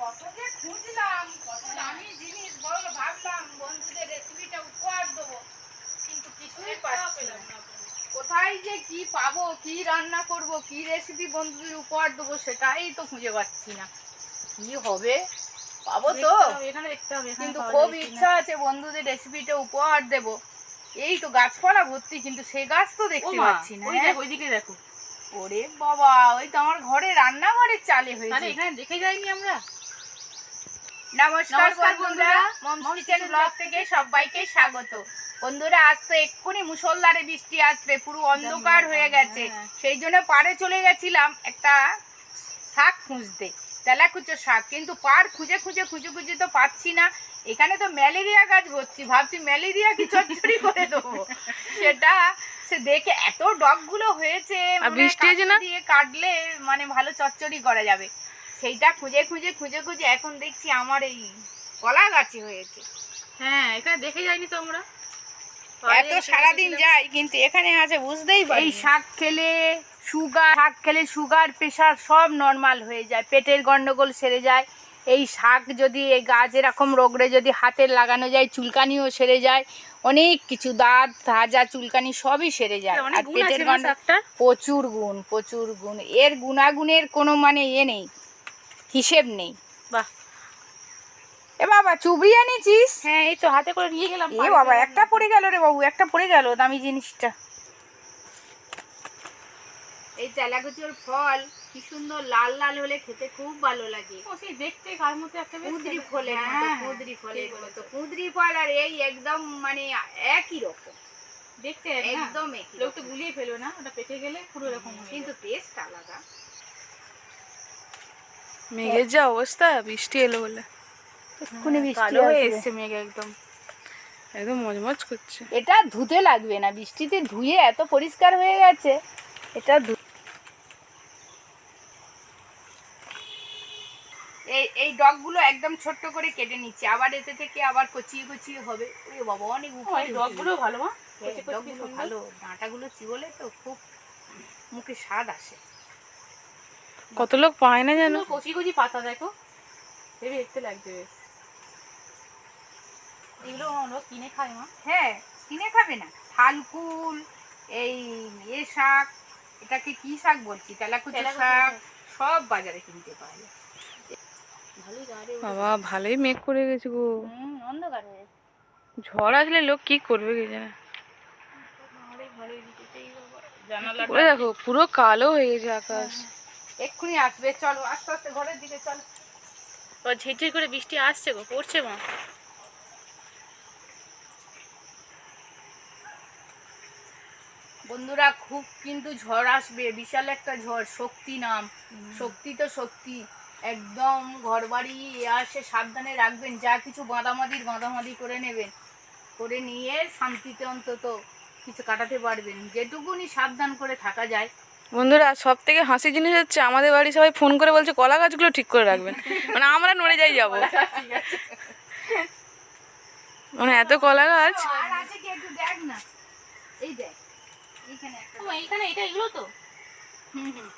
কত যে খুঁজলাম কত দামি জিনিস বড় ভাবলাম বন্ধুদের রেসিপিটা উপহার দেবো। কিন্তু কিছুই পাচ্ছি না। কোথায় যে কি পাবো কি রান্না করব কি রেসিপি বন্ধুদের উপহার দেবো সেটাই তো খুঁজে পাচ্ছি না। কি হবে? পাবো তো। এখানে দেখতে হবে এখানে কিন্তু খুব ইচ্ছা আছে বন্ধুদের রেসিপিটা উপহার দেব। এই তো গাছপালা ভর্তি কিন্তু সে গাছ তো দেখতে পাচ্ছি না হ্যাঁ? ওইদিকে দেখো। ওরে বাবা ওই তো আমার ঘরে রান্নাঘরের চালে হয়েছে। এখানে দেখে যাইনি আমরা? নমস্কার বন্ধুরা মমস কিচেন ব্লগ থেকে সবাইকে স্বাগত। বন্ধুরা আজ তো এক্ষুনি মুসলধারে বৃষ্টি আসবে পুরো অন্ধকার হয়ে গেছে। হ্যাঁ। সেই জন্য পাড়ে চলে গেছিলাম একটা শাক খুঁজতে তেলাকুচো শাক। কিন্তু পার খুঁজে খুঁজে খুঁজে খুঁজে তো পাচ্ছি না। এখানে তো ম্যালেরিয়া গাছ ভরছি ভাবছি ম্যালেরিয়া কি চচ্চড়ি করে দেবো? সেটা সে দেখে এত ডগগুলো হয়েছে হয় দিয়ে কাটলে মানে ভালো চচ্চড়ি করা যাবে। সেইটা খুঁজে খুঁজে খুঁজে খুঁজে এখন দেখছি আমার এই কলা গাছে হয়েছে। হ্যাঁ এখানে দেখে যাইনি তো আমরা। এত সারাদিন যাই কিন্তু এখানে আছে বুঝতেই পারি এই শাক খেলে সুগার শাক খেলে সুগার প্রেশার সব নর্মাল হয়ে যায় পেটের গন্ডগোল সেরে যায়। এই শাক যদি এই গাছ এরকম রোগড়ে যদি হাতে লাগানো যায় চুলকানিও সেরে যায় অনেক কিছু দাঁত ভাজা চুলকানি সবই সেরে যায়। আর পেটের আছে না গন্ড শাকটার? প্রচুর গুণ প্রচুর গুণ। এর গুণাগুণের কোনো মানে ইয়ে নেই। হিসেব নেই। বাহ। এ বাবা চুবড়ি আনিছিস হ্যাঁ এই তো হাতে করে নিয়ে গেলাম। এ বাবা একটা পড়ে গেল রে বাবু একটা পড়ে গেল দামি জিনিসটা। এই তেলাকুচোর ফল কি সুন্দর লাল লাল হলে খেতে খুব ভালো লাগে। ও সেই দেখতে কার মতো একটা কুঁদরি মতো হ্যাঁ, কুঁদরি ঠিক মতো। কুঁদরি ফল আর এই একদম মানে একই রকম। দেখতে একদম একই লোক তো। গুলিয়ে ফেলবে না ওটা পেটে গেলে পুরো রকম কিন্তু। টেস্ট আলাদা। মেঘের যা অবস্থা বৃষ্টি এলো বলে। এক্ষুনি বৃষ্টি কালো হয়ে আসবে। এসছে মেঘ একদম। একদম মজমজ করছে। এটা ধুতে লাগবে না বৃষ্টিতে ধুয়ে এত পরিষ্কার হয়ে গেছে এটা ধু- এই এই ডগগুলো একদম ছোট্ট করে কেটে নিচ্ছে আবার এতে থেকে আবার কচিয়ে কচিয়ে হবে। ওরে বাবা অনেক উপরে ডগগুলো ভালো মা। হ্যাঁ, ডগগুলো ভালো। ডাঁটাগুলো চিবলে তো খুব মুখে স্বাদ আসে। কত লোক পায় না যেন? সুন্দর কচি কচি পাতা দেখো। ভেবে দেখতে লাগছে বেশ। এগুলো লোক কিনে খায় মা। হ্যাঁ কিনে খাবে না। থালকুল এই এ শাক এটাকে কি শাক বলছি? তেলাকুচো শাক। সব বাজারে কিনতে পাওয়া যায়। বাবা ভালোই মেঘ করে গেছে গো। অন্ধকার হয়ে ঝড় আসলে লোক কি করবে কে জানে? দেখো? পুরো কালো হয়ে গেছে আকাশ। এক্ষুনি আসবে চলো আস্তে আস্তে ঘরের দিকে চলো। ও ঝিরঝির করে বৃষ্টি আসছে গো পড়ছে মা। বন্ধুরা খুব কিন্তু ঝড় আসবে বিশাল একটা ঝড় শক্তি নাম। শক্তি তো শক্তি। একদম ঘর বাড়ি আসে সাবধানে রাখবেন যা কিছু বাঁধামাদির বাঁধামাদি করে নেবেন। করে নিয়ে শান্তিতে অন্তত কিছু কাটাতে পারবেন। যেটুকুনি সাবধান করে থাকা যায়। বন্ধুরা সব থেকে হাসি জিনিস হচ্ছে আমাদের বাড়ি সবাই ফোন করে বলছে কলা গাছগুলো ঠিক করে রাখবেন। মানে আমরা নড়ে যাই যাব। মানে এত কলা গাছ। আর আছে কি একটু দেখ না? এই দেখ এইখানে একটা ও, এইখানে এটা এগুলো তো? হুম হুম।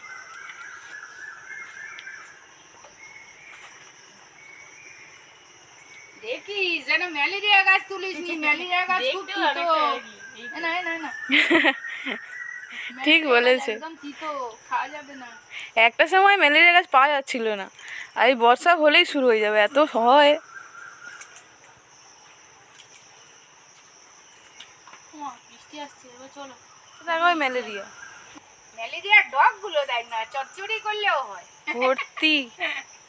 দেখিস যেন ম্যালেরিয়া গাছ তুলিস নি ম্যালেরিয়া গাছ খুব না না। ঠিক বলেছে। একটা সময় ম্যালেরিয়া গাছ পাওয়া যাচ্ছিল না। আর এই বর্ষা হলেই শুরু হয়ে যাবে এত হয় ম্যালেরিয়া। ম্যালেরিয়ার ডগগুলো দেখ না চচ্চড়ি করলেও হয়। ভর্তি।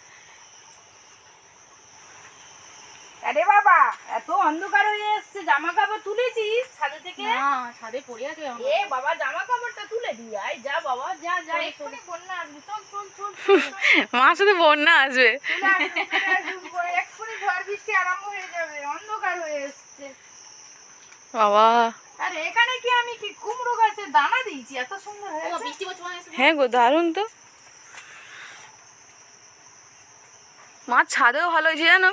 আরে বাবা এত অন্ধকার হয়ে এসছে জামা কাপড় তুলেছিস ছাদে থেকে? না ছাদে পড়ে আছে। এ বাবা জামা কাপড়টা তুলে দিয়ে আয় যা বাবা যা যা এক্ষুনি বন্যা আসবে চল চল চল মা শুধু বন্যা আসবে। এক্ষুনি ঝড় বৃষ্টি আরম্ভ হয়ে যাবে অন্ধকার হয়ে এসছে। বাবা। আর এখানে কি আমি কি কুমড়ো গাছের দানা দিয়েছি? এত সুন্দর মা, হয়েছে। বৃষ্টি পড়ছে হ্যাঁ গো দারুণ তো। মাছ ছাদেও ভালো হয়েছে জানো?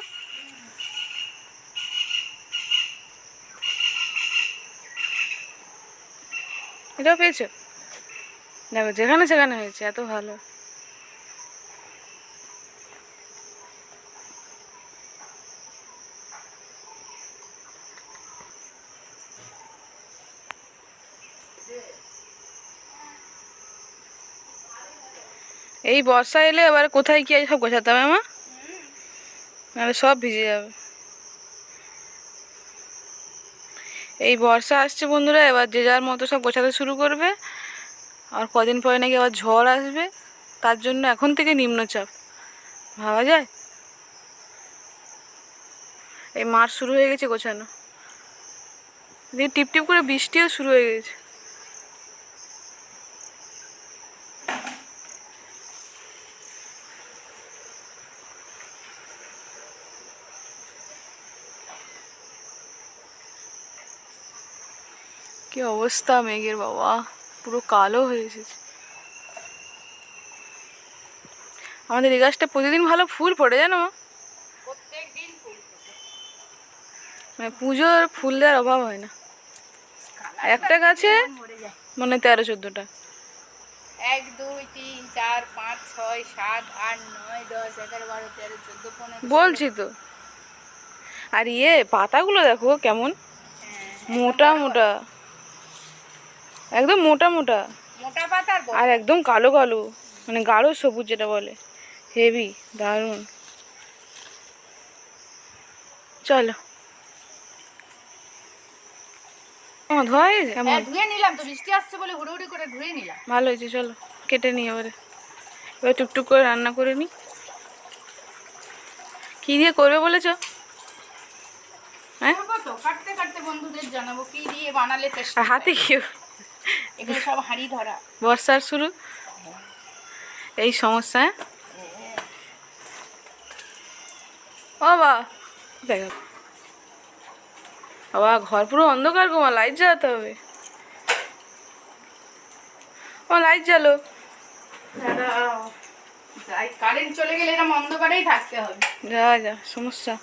এটাও পেয়েছ? দেখো, যেখানে সেখানে হয়েছে, এত ভালো। এই বর্ষা এলে আবার কোথায় কি সব গোছাতে হবে, মা? নাহলে সব ভিজে যাবে। এই বর্ষা আসছে বন্ধুরা, এবার যে যার মতো সব গোছাতে শুরু করবে। আর কদিন পরে নাকি আবার ঝড় আসবে, তার জন্য এখন থেকে নিম্নচাপ। ভাবা যায়? এই মাঠ শুরু হয়ে গেছে গোছানো। দিয়ে টিপটিপ টিপ করে বৃষ্টিও শুরু হয়ে গেছে। কি অবস্থা মেঘের বাবা? পুরো কালো হয়ে এসেছে। আমাদের এই গাছটা প্রতিদিন ভালো ফুল ফোটে জানো? মানে পুজোর ফুল দেওয়ার অভাব হয় না। একটা গাছে মানে তেরো চোদ্দোটা। এক দুই তিন চার পাঁচ ছয় সাত আট নয় দশ এগারো বারো তেরো চোদ্দ পনেরো বলছি তো। আর ইয়ে পাতাগুলো দেখো কেমন। হ্যাঁ, মোটা মোটা। একদম মোটা মোটা। মোটা পাতার আর একদম কালো কালো মানে গাঢ় সবুজ যেটা বলে। হেভি দারুণ। চলো। ধোয়া হয়ে গেছে? ধুয়ে নিলাম তো বৃষ্টি আসছে বলে হুড়োহুড়ি করে ধুয়ে নিলাম। ভালো হয়েছে চলো কেটে নিই এবারে। এবার টুকটুক করে রান্না করে নিই। কী দিয়ে করবে বলেছ? হ্যাঁ? কাটতে কাটতে বন্ধুদের জানাব কি দিয়ে বানালে হাতে কি? এগুলো সব হাঁড়ি ধরা। বর্ষার শুরু? এই সমস্যা হ্যাঁ? ও বা দেখ। বাবা ঘর পুরো অন্ধকার গোমা লাইট জ্বালাতে হবে। ও লাইট জ্বালো। কারেন্ট চলে গেলে এরকম অন্ধকারেই থাকতে হবে। যা যা সমস্যা।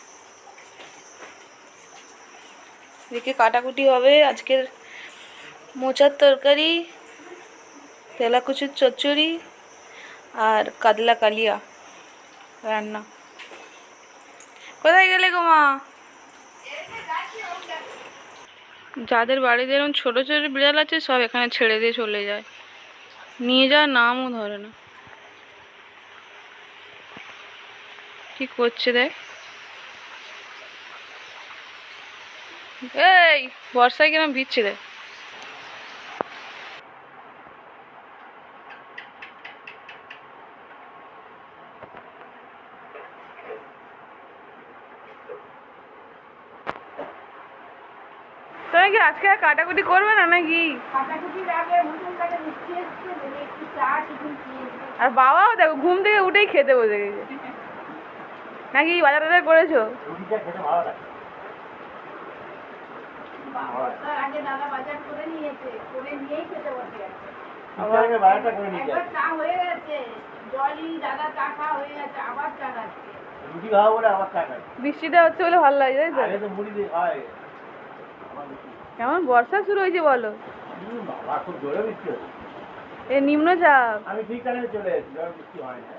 এদিকে কাটাকুটি হবে আজকের মোচার তরকারি, তেলাকুচুর চচ্চড়ি আর কাতলা কালিয়া রান্না। কোথায় গেলে গো মা? যাদের বাড়িতে এরকম ছোটো ছোটো বিড়াল আছে, সব এখানে ছেড়ে দিয়ে চলে যায়। নিয়ে যাওয়ার নামও ধরে না। কি করছে দেখ? এই, বর্ষায় কিরম ভিজছে দেখ। কাটাকুটি করবে না নাকি। আর বাবাও দেখো ঘুম থেকে উঠেই খেতে বসে গেছে। নাকি বাজার টাজার করেছ বৃষ্টিটা হচ্ছে বলে ভালো লাগে তাই তো আগে তো মুড়ি দিয়ে খাওয়াই আমার রুটি। কেমন বর্ষা শুরু হয়েছে বলো? এ নিম্নচাপ। আমি ঠিক টাইমে চলে এসেছি বৃষ্টি হয় না।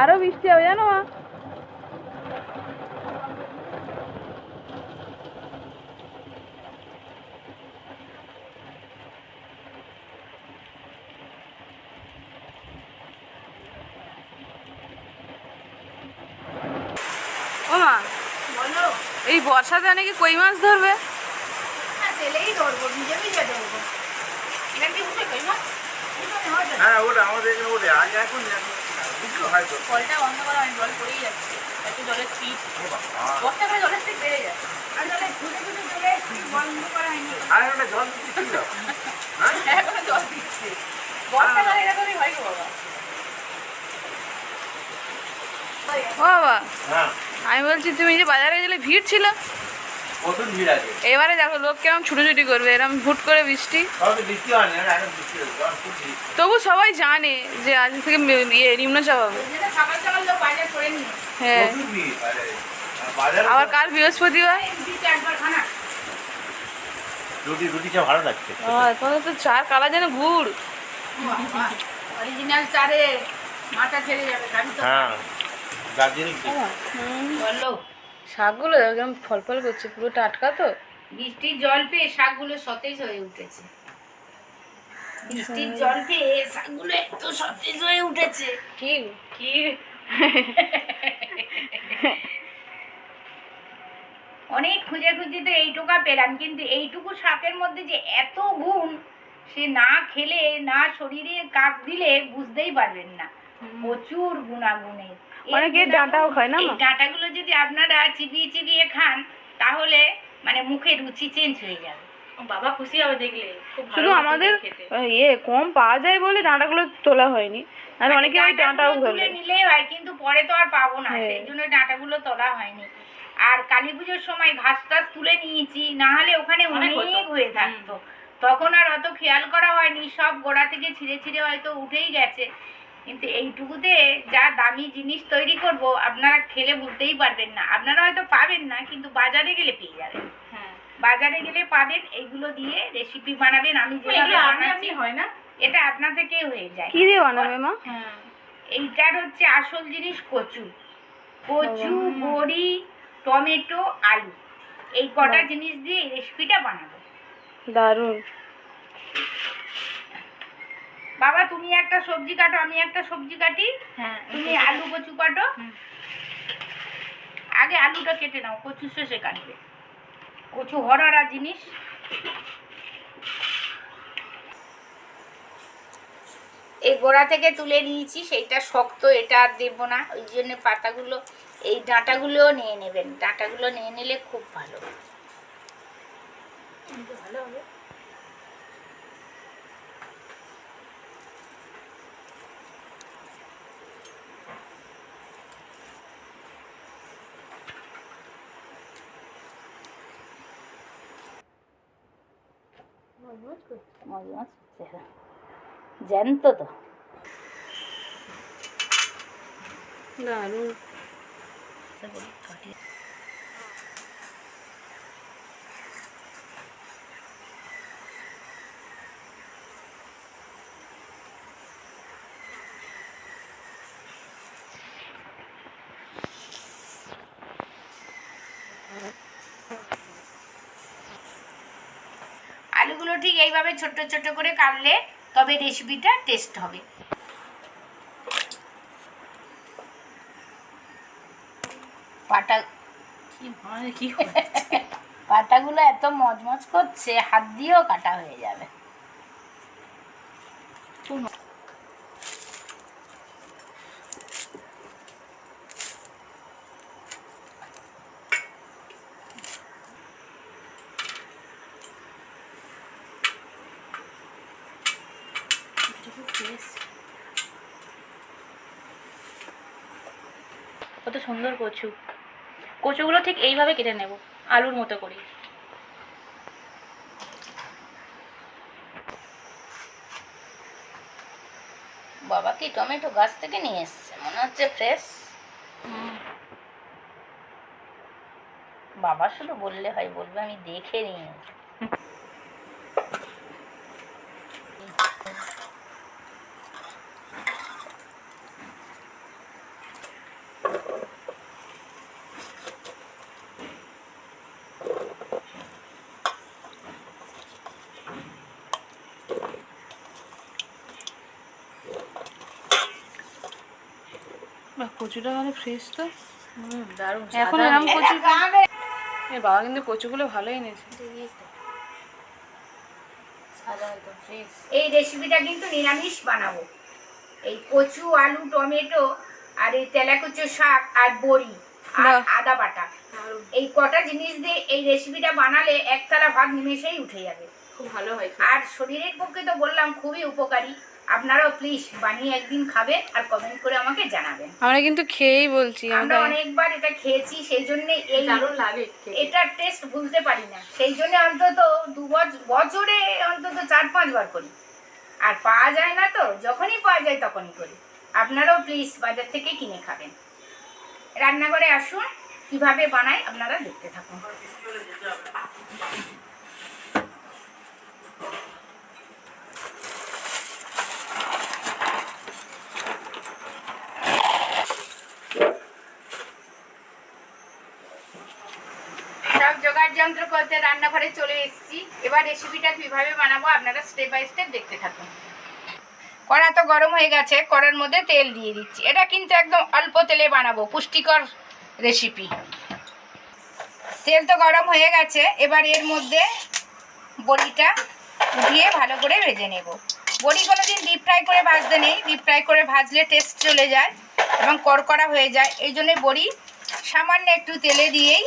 আরও বৃষ্টি হবে জানো মা ও মা বলো এই বর্ষাতে নাকি কই মাছ ধরবে? হ্যাঁ ওটা আমাদের এখানে ওটা আগে এখন হয়তো। কলটা বন্ধ করা হয় জল পড়েই যাচ্ছে। এত জলের স্পিড বর্ষাকালে জলের স্পিড বেড়ে যায়। আর জলে ছুটে ছুটে চলে এসেছি বন্ধ করা হয়নি। আর ওটা জল দিচ্ছি ছিল জল দিচ্ছে। বর্ষাকালে এরকমই হয় গো বাবা। বাবা। হ্যাঁ। আমি বলছি তুমি যে বাজারে গেলে ভিড় ছিল? প্রচুর ভিড় আছে? এবারে দেখো লোক কেমন ছুটোছুটি করবে এরকম হুট করে বৃষ্টি। তবে সবাই জানে যে আজ থেকে ইয়ে নিম্নচাপ হবে। হ্যাঁ। আবার কাল বৃহস্পতিবার? দিতে একবার খানা। রুটি রুটি চা ভালো লাগছে। আহ, তোমাদের তো চার কালা যেন গুড়। অরিজিনাল চারে মাথা ছেড়ে যাবে হ্যাঁ। দার্জিলিং tea। শাকগুলো ফল করছে পুরো টাটকা তো। বৃষ্টির জল পেয়ে শাকগুলো সতেজ হয়ে উঠেছে। বৃষ্টির জল পেয়ে শাকগুলো এত সতেজ হয়ে উঠেছে। কি? কি? অনেক খুঁজে খুঁজে তো এইটুকা পেলাম কিন্তু এইটুকু শাকের মধ্যে যে এত গুণ সে না খেলে না শরীরে কাজ দিলে বুঝতেই পারবেন না। প্রচুর গুণাগুণের অনেকে ডাঁটাও খায় না মা? ডাঁটাগুলো যদি আপনারা চিবিয়ে চিবিয়ে খান তাহলে মানে মুখে রুচি চেঞ্জ হয়ে যাবে। বাবা খুশি হবে দেখলে। শুধু আমাদের ইয়ে কম পাওয়া যায় বলে ডাঁটাগুলো তোলা হয়নি। আর অনেকে ওই ডাঁটাও তুলে নিলেই হয় কিন্তু পরে তো আর পাবো না হ্যাঁ। সেই জন্য ডাঁটাগুলো তোলা হয়নি। আর কালী পুজোর সময় ঘাস টাস তুলে নিয়েছি না হলে ওখানে অনেক অনেক হয়ে থাকতো। তখন আর অত খেয়াল করা হয়নি সব গোড়া থেকে ছিঁড়ে ছিঁড়ে হয়তো উঠেই গেছে। কিন্তু এইটুকুতে যা দামি জিনিস তৈরি করব আপনারা খেলে বুঝতেই পারবেন না। আপনারা হয়তো পাবেন না কিন্তু বাজারে গেলে পেয়ে যাবেন। হ্যাঁ। বাজারে গেলে পাবেন এইগুলো দিয়ে রেসিপি বানাবেন আমি যেভাবে বানাচ্ছি হয় না? এটা আপনা থেকে হয়ে যায়। কি দিয়ে বানাবে মা? হ্যাঁ। এইটার হচ্ছে আসল জিনিস কচু। কচু বড়ি টমেটো আলু। এই কটা জিনিস দিয়ে রেসিপিটা বানাবো। দারুণ। বাবা তুমি একটা সবজি কাটো আমি একটা সবজি কাটি। হ্যাঁ তুমি আলু কচু কাটো। আগে আলুটা কেটে নাও কচু শেষে কাটবে। কচু হরহরা জিনিস। এই গোড়া থেকে তুলে নিয়েছি সেইটা শক্ত এটা আর দেবো না। ওই জন্য পাতাগুলো এই ডাঁটাগুলোও নিয়ে নেবেন। ডাঁটাগুলো নিয়ে নিলে খুব ভালো। ভালো হবে। মজ মাছ চেহারা জ্যান্ত তো। দারুণ আলুগুলো ঠিক এইভাবে ছোট ছোট করে কাটলে তবে রেসিপিটা টেস্ট হবে। পাটা কি পাতাগুলো এত মজমজ করছে হাত দিয়েও কাটা হয়ে যাবে কত সুন্দর কচু। কচুগুলো ঠিক এইভাবে কেটে নেব আলুর মতো করে। বাবা কি টমেটো গাছ থেকে নিয়ে এসছে? মনে হচ্ছে ফ্রেশ বাবা শুধু বললে হয় বলবে আমি দেখে নিয়ে এসেছি। কচুটা মানে ফ্রেশ তো? এখন এরকম কচু এ বাবা কিন্তু কচুগুলো ভালোই ফ্রেশ এই রেসিপিটা কিন্তু নিরামিষ বানাবো। এই কচু আলু টমেটো আর এই তেলাকুচো শাক আর বড়ি আর আদা বাটা। এই কটা জিনিস দিয়ে এই রেসিপিটা বানালে একতলা ভাত নিমেষেই উঠে যাবে। খুব ভালো হয় আর শরীরের পক্ষে তো বললাম খুবই উপকারী। আপনারাও প্লিজ বানিয়ে একদিন খাবেন আর কমেন্ট করে আমাকে জানাবেন। আমরা কিন্তু খেয়েই বলছি আমরা অনেকবার এটা খেয়েছি সেই জন্য এই দারুণ লাগে। এটার টেস্ট ভুলতে পারি না। সেই জন্য অন্তত দু বছর বছরে অন্তত চার পাঁচবার করি। আর পাওয়া যায় না তো যখনই পাওয়া যায় তখনই করি। আপনারাও প্লিজ বাজার থেকে কিনে খাবেন। রান্নাঘরে আসুন কীভাবে বানাই আপনারা দেখতে থাকুন। করতে রান্নাঘরে চলে এসেছি। এবার রেসিপিটা কীভাবে বানাবো আপনারা স্টেপ বাই স্টেপ দেখতে থাকুন। কড়া তো গরম হয়ে গেছে, কড়ার মধ্যে তেল দিয়ে দিচ্ছি। এটা কিন্তু একদম অল্প তেলে বানাবো, পুষ্টিকর রেসিপি তেল তো গরম হয়ে গেছে, এবার এর মধ্যে বড়িটা উঠিয়ে ভালো করে ভেজে নেব। বড়ি কোনো দিন ডিপ ফ্রাই করে ভাজতে নেই ডিপ ফ্রাই করে ভাজলে টেস্ট চলে যায় এবং কড়কড়া হয়ে যায়। এই জন্য বড়ি সামান্য একটু তেলে দিয়েই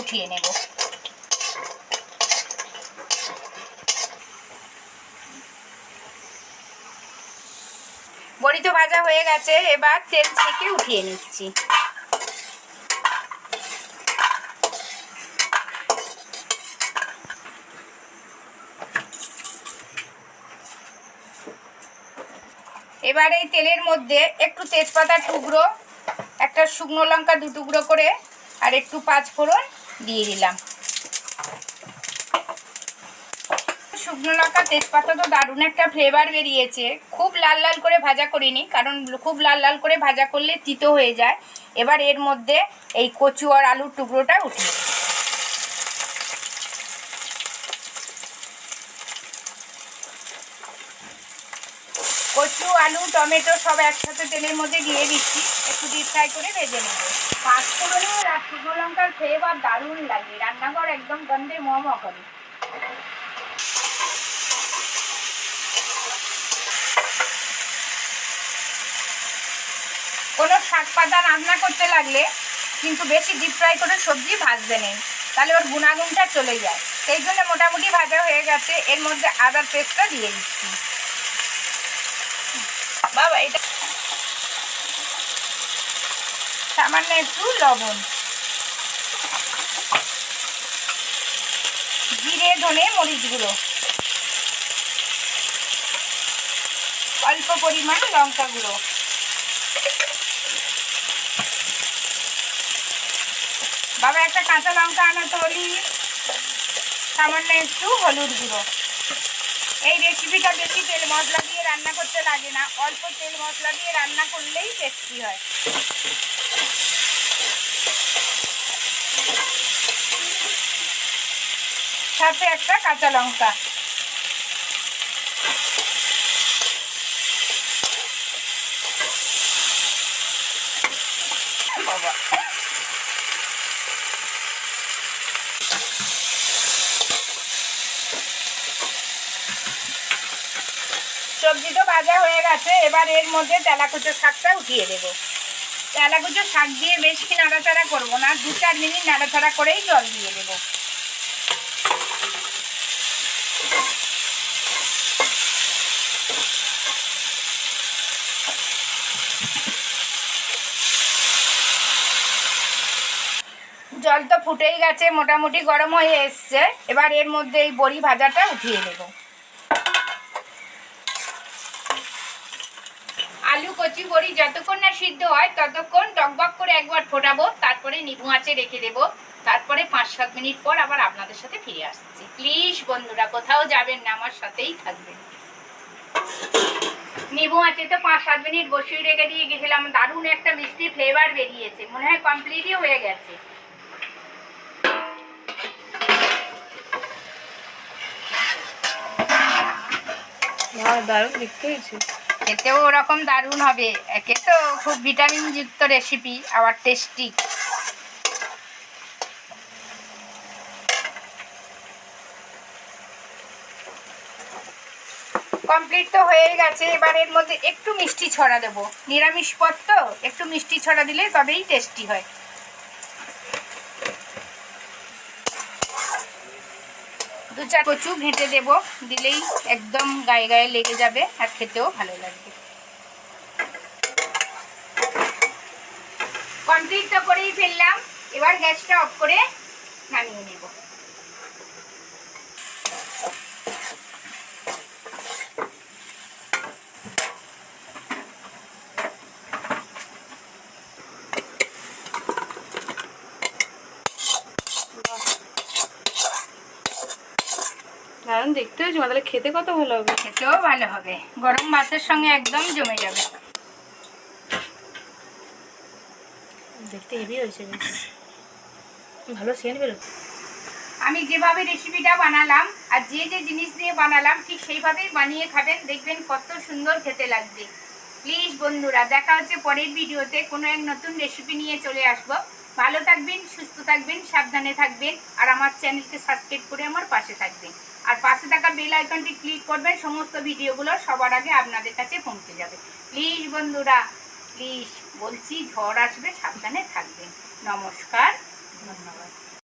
উঠিয়ে নেব। বড়ি তো ভাজা হয়ে গেছে, এবার তেল ছেঁকে উঠিয়ে নিচ্ছি। এবার এই তেলের মধ্যে একটু তেজপাতার টুকরো, একটা শুকনো লঙ্কা দু টুকরো করে, আর একটু পাঁচ ফোড়ন দিয়ে দিলাম। শুকনো লঙ্কা, তেজপাতা তো দারুণ একটা ফ্লেভার বেরিয়েছে। খুব লাল লাল করে ভাজা করিনি, কারণ খুব লাল লাল করে ভাজা করলে তিতো হয়ে যায়। এবার এর মধ্যে এই কচু আর আলুর টুকরোটা দিই। কচু, আলু, টমেটো সব একসাথে তেলের মধ্যে দিয়ে দিচ্ছি। একটু ডিপ ফ্রাই করে ভেজে নেব। পাঁচ ফোড়নের আর শুকনো লঙ্কার ফ্লেভার দারুণ লাগে। রান্নাঘর একদম গন্ধে মম করে। কোনো শাক পাতা রান্না করতে লাগলে কিন্তু বেশি ডিপ ফ্রাই করে সবজি ভাজতে নেই। তাহলে ওর গুণাগুণটা চলে যায়। সেই জন্য মোটামুটি ভাজা হয়ে গেছে। এর মধ্যে আদার পেস্টটা দিয়ে দিচ্ছি। বাবা, এটা সামান্য একটু লবণ। জিরে, ধনে, মরিচ গুঁড়ো। অল্প পরিমাণ লঙ্কা গুঁড়ো। বাবা, একটা কাঁচা লঙ্কা আনো, তরি, সামান্য একটু হলুদ গুঁড়ো। এই রেসিপিটা বেশি তেল মশলা দিয়ে রান্না করতে লাগে না, অল্প তেল মশলা দিয়ে রান্না করলেই টেস্টি হয়। সাথে একটা কাঁচা লঙ্কা বাবা সবজি তো ভাজা হয়ে গেছে, এবার এর মধ্যে তেলাকুচো শাকটা উঠিয়ে দেব। তেলাকুচো শাক দিয়ে বেশি নাড়াচাড়া করব না, দু চার মিনিট নাড়াচাড়া করেই জল দিয়ে দেবো। জল তো ফুটেই গেছে, মোটামুটি গরম হয়ে এসছে। এবার এর মধ্যে এই বড়ি ভাজাটা উঠিয়ে দেবো আলু কচি বড়ি যতক্ষণ না সিদ্ধ হয়, ততক্ষণ টকবক করে একবার ফোটাবো, তারপরে নিবু আঁচে রেখে দেবো। তারপরে পাঁচ সাত মিনিট পর আবার আপনাদের সাথে ফিরে আসছি। প্লিজ বন্ধুরা, কোথাও যাবেন না, আমার সাথেই থাকবেন। নিবু আছে তো পাঁচ সাত মিনিট বসিয়ে রেখে দিয়ে গেছিলাম। দারুণ একটা মিষ্টি ফ্লেভার বেরিয়েছে। মনে হয় কমপ্লিটই হয়ে গেছে। দারুণ দেখতে হয়েছে। খেতেও ওরকম দারুণ হবে। একে তো খুব ভিটামিন যুক্ত রেসিপি আবার টেস্টি কমপ্লিট তো হয়ে গেছে। এবার এর মধ্যে একটু মিষ্টি ছড়া দেবো। নিরামিষ পদ তো, একটু মিষ্টি ছড়া দিলে তবেই টেস্টি হয়। দু চার কচু ঘেঁটে দেব, দিলেই একদম গায়ে গায়ে লেগে যাবে আর খেতেও ভালো লাগবে। কমপ্লিট তো করেই ফেললাম, এবার গ্যাসটা অফ করে নামিয়ে নেব দারুণ দেখতে হয়েছে তাহলে খেতে কত ভালো হবে? খেতেও ভালো হবে। গরম ভাতের সঙ্গে একদম জমে যাবে। দেখতে হেভি হয়েছে ভালো সেন্ট বেরোচ্ছে। আমি যেভাবে রেসিপিটা বানালাম আর যে যে জিনিস দিয়ে বানালাম ঠিক সেইভাবেই বানিয়ে খাবেন। দেখবেন কত সুন্দর খেতে লাগবে। প্লিজ বন্ধুরা দেখা হচ্ছে পরের ভিডিওতে। কোনো এক নতুন রেসিপি নিয়ে চলে আসব। ভালো থাকবেন সুস্থ থাকবেন সাবধানে থাকবেন। আর আমার চ্যানেলকে সাবস্ক্রাইব করে আমার পাশে থাকবেন। আর পাশে থাকা বেল আইকনটি ক্লিক করবেন, সমস্ত ভিডিওগুলো সবার আগে আপনাদের কাছে পৌঁছে যাবে। প্লিজ বন্ধুরা প্লিজ বলছি, ঝড় আসবে, সাবধানে থাকবেন। নমস্কার, ধন্যবাদ।